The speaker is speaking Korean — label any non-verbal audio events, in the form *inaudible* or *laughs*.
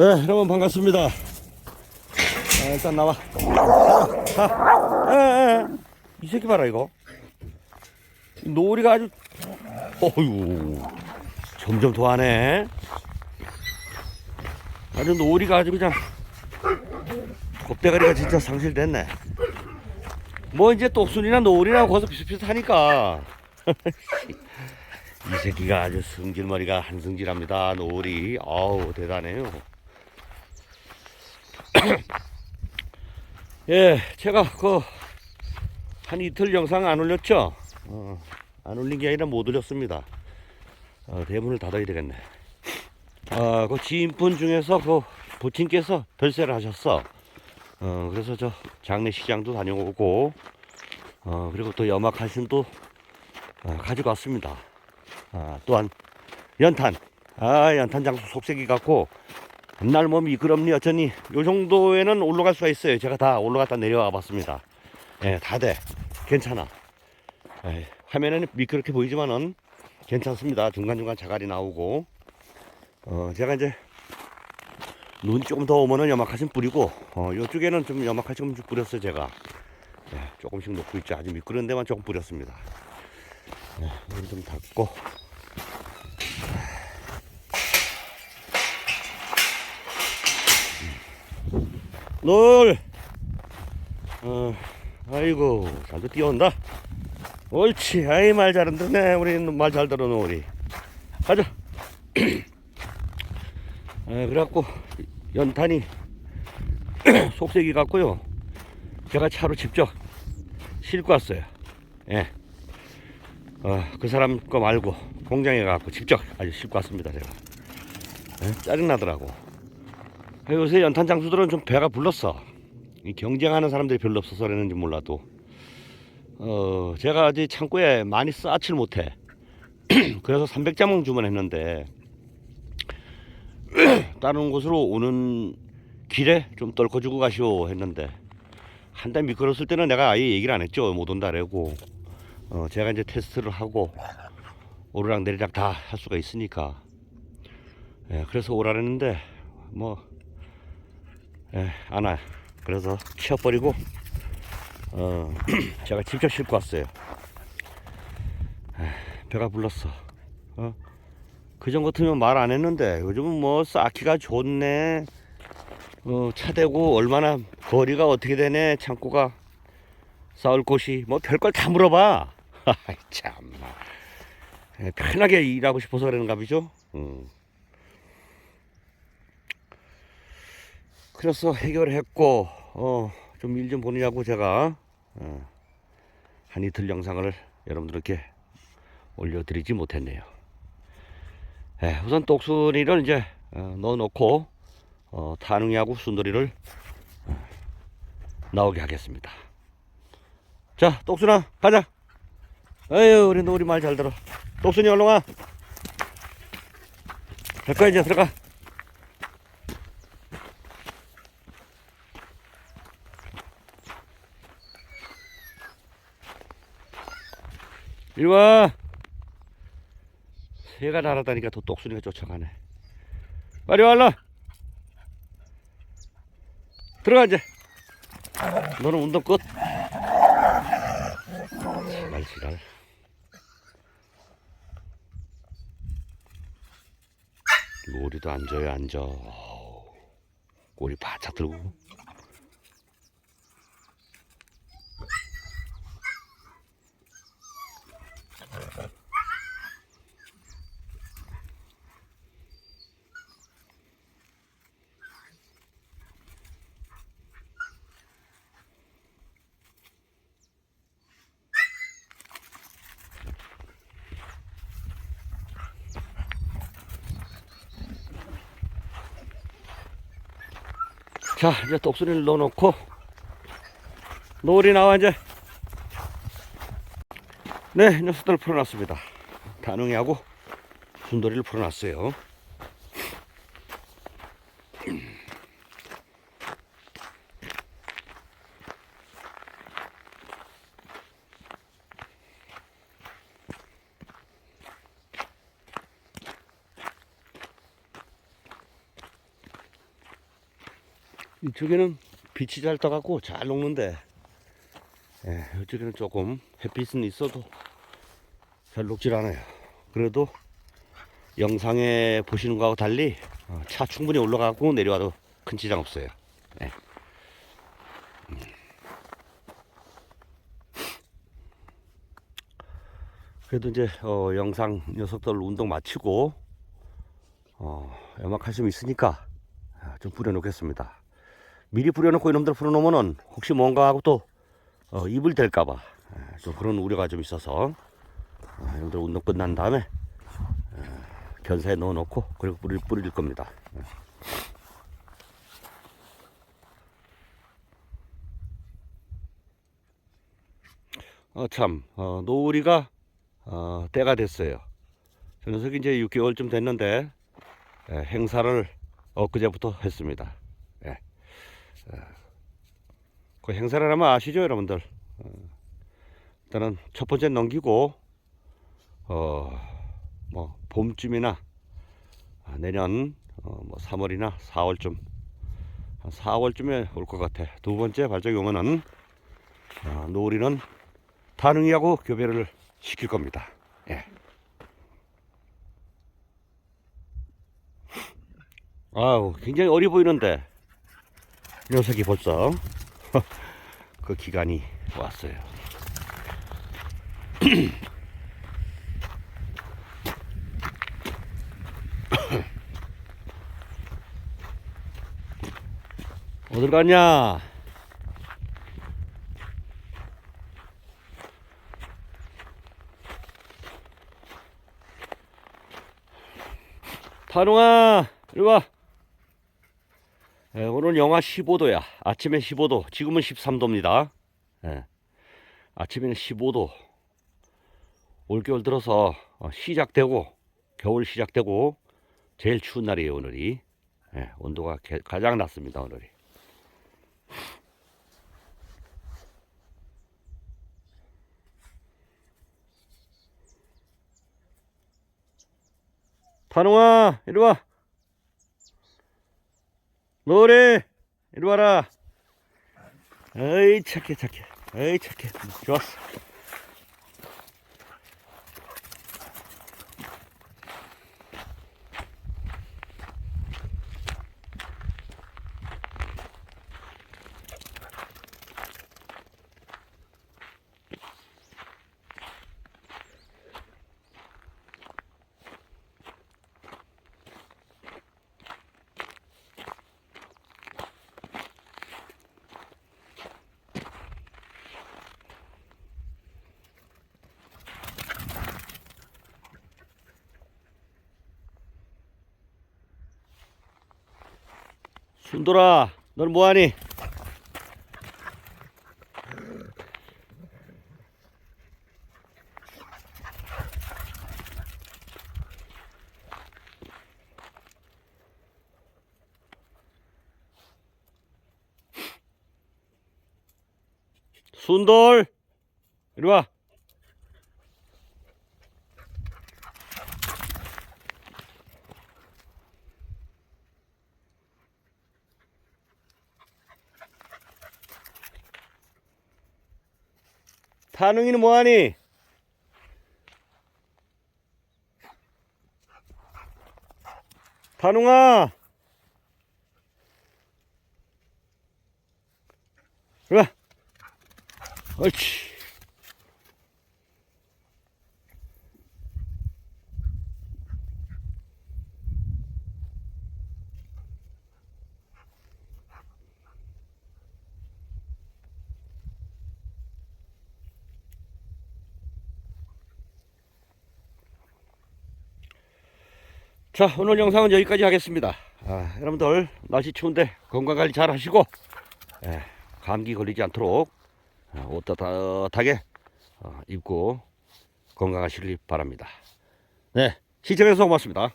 네, 여러분 반갑습니다. 아, 일단 나와. 가, 가. 에, 에, 에. 이 새끼 봐라 이거. 노리가 아주, 어휴, 점점 더하네. 아주 노리가 아주 그냥 겁대가리가 진짜 상실됐네. 뭐 이제 똑순이나 노리나 거기서 비슷비슷하니까. *laughs* 이 새끼가 아주 승질머리가 한승질합니다. 노리. 아우 대단해요. 예, 제가 그 한 이틀 영상 안 올렸죠? 어, 안 올린 게 아니라 못 올렸습니다. 어, 대문을 닫아야 되겠네. 아, 그 지인분 중에서 그 부친께서 별세를 하셨어. 어, 그래서 저 장례식장도 다녀오고, 어, 그리고 또 염화칼슘도 어, 가지고 왔습니다. 아, 또한 연탄. 아, 연탄 장수 속색이 같고 맨날 뭐 미끄럽니 어쩌니 요 정도에는 올라갈 수가 있어요. 제가 다 올라갔다 내려와 봤습니다. 예, 다 돼. 괜찮아. 예, 화면에는 미끄럽게 보이지만은 괜찮습니다. 중간중간 자갈이 나오고 어, 제가 이제 눈 조금 더 오면은 염화칼슘 뿌리고 어, 요쪽에는 좀 염화칼슘 좀 뿌렸어요, 제가. 예, 조금씩 놓고 있죠. 아주 미끄러운 데만 조금 뿌렸습니다. 네, 문좀 닫고 놀 어, 아이고 잘도 뛰어온다. 옳지. 아이 말잘 듣네. 우리 말 잘 들어 우리. 가자. *clears throat* 아, 그래갖고 연탄이 *clears throat* 속색이 같고요. 제가 차로 직접 싣고 왔어요. 예. 어, 그 사람 거 말고 공장에 가고 직접 아주 싣고 왔습니다 제가. 에? 짜증나더라고. 아, 요새 연탄 장수들은 좀 배가 불렀어. 이 경쟁하는 사람들이 별로 없어서 그랬는지 몰라도. 어, 제가 아직 창고에 많이 쌓지를 못해. *clears throat* 그래서 300장만 주문했는데 *clears throat* 다른 곳으로 오는 길에 좀 떨궈주고 가시오 했는데 한 달 미끄러웠을 때는 내가 아예 얘기를 안 했죠. 못 온다라고. 어, 제가 이제 테스트를 하고 오르락 내리락 다 할 수가 있으니까. 예, 그래서 오라랬는데 뭐 예, 안 와. 그래서 치워버리고 어, *clears throat* 제가 직접 싣고 왔어요. 에, 배가 불렀어. 어? 그전 같으면 말 안 했는데 요즘은 뭐 쌓기가 좋네. 어, 차 대고 얼마나 거리가 어떻게 되네 창고가 싸울 곳이 뭐 별걸 다 물어봐. *laughs* 참나. 에, 편하게 일하고 싶어서 그러는가 보죠. 음. 그래서 해결했고 어, 좀 일 좀 보느냐고 제가 어, 한 이틀 영상을 여러분들께 올려드리지 못했네요. 예, 우선 똑순이를 이제 어, 넣어놓고 어, 타능이하고 순돌이를 어, 나오게 하겠습니다. 자, 똑순아 가자. 아유, 우리 우리 말 잘 들어. 똑순이 얼른 와. 될까 이제 들어가. 이리 와. 새가 날아다니까 더 똑순이가 쫓아가네. 빨리 와, 얼른. 들어가, 이제. 너는 운동 끝. 지랄, 지랄. 머리도 앉아요, 앉아. 꼬리 바짝 들고. 자, 이제 독수리를 넣어놓고 노을이 나와 이제 네, 녀석들을 풀어놨습니다. 다능이하고 순돌이를 풀어놨어요. 이쪽에는 빛이 잘 떠갖고 잘 녹는데, 예, 이쪽에는 조금 햇빛은 있어도 잘 녹질 않아요. 그래도 영상에 보시는 거하고 달리 어, 차 충분히 올라가고 내려와도 큰 지장 없어요. 예. 음. 그래도 이제 어, 영상 녀석들 운동 마치고 어, 연막칼슘 있으니까 아, 좀 뿌려놓겠습니다. 미리 뿌려놓고 이놈들 풀어놓으면은 혹시 뭔가 하고 또 어, 입을 댈까봐 아, 좀 그런 우려가 좀 있어서 아, 이놈들 운동 끝난 다음에 어, 견사에 넣어놓고 그리고 뿌릴, 뿌릴 겁니다. 예. 어, 참, 어, 노을이가, 어, 때가 됐어요. 저 녀석이 이제 6개월쯤 됐는데, 예, 행사를 엊그제부터 했습니다. 예. 어, 그 행사를 하면 아시죠, 여러분들? 어, 일단은 첫 번째 넘기고, 어, 뭐, 봄쯤이나, 아, 내년, 어, 뭐, 3월이나 4월쯤, 한 4월쯤에 올 것 같아. 두 번째 발작이 오면은, 어, 노을이는 단응이하고 교배를 시킬 겁니다. 예. 아우, 굉장히 어리 보이는데, 이 녀석이 벌써 *laughs* 그 기간이 왔어요. *coughs* 어딜 갔냐? 타롱아, 이리 와. 예, 오늘 영하 15도야. 아침에 15도, 지금은 13도입니다. 예, 아침에는 15도. 올겨울 들어서 어, 시작되고, 겨울 시작되고, 제일 추운 날이에요, 오늘이. 예, 온도가 개- 가장 낮습니다, 오늘이. *laughs* 타롱아, 이리 와. 노래, 이리 와라. 어이, 착해, 착해. 어이, 착해. 좋았어. 순돌아, 넌 뭐하니? 순돌, 이리 와. 타능이는 뭐하니? 이리 와. 옳지. 자, 오늘 영상은 여기까지 하겠습니다. 아, 여러분들, 날씨 추운데 건강 관리 잘 하시고, 예, 감기 걸리지 않도록 어, 옷 따뜻하게 어, 입고 건강하시길 바랍니다. 네, 시청해주셔서 고맙습니다.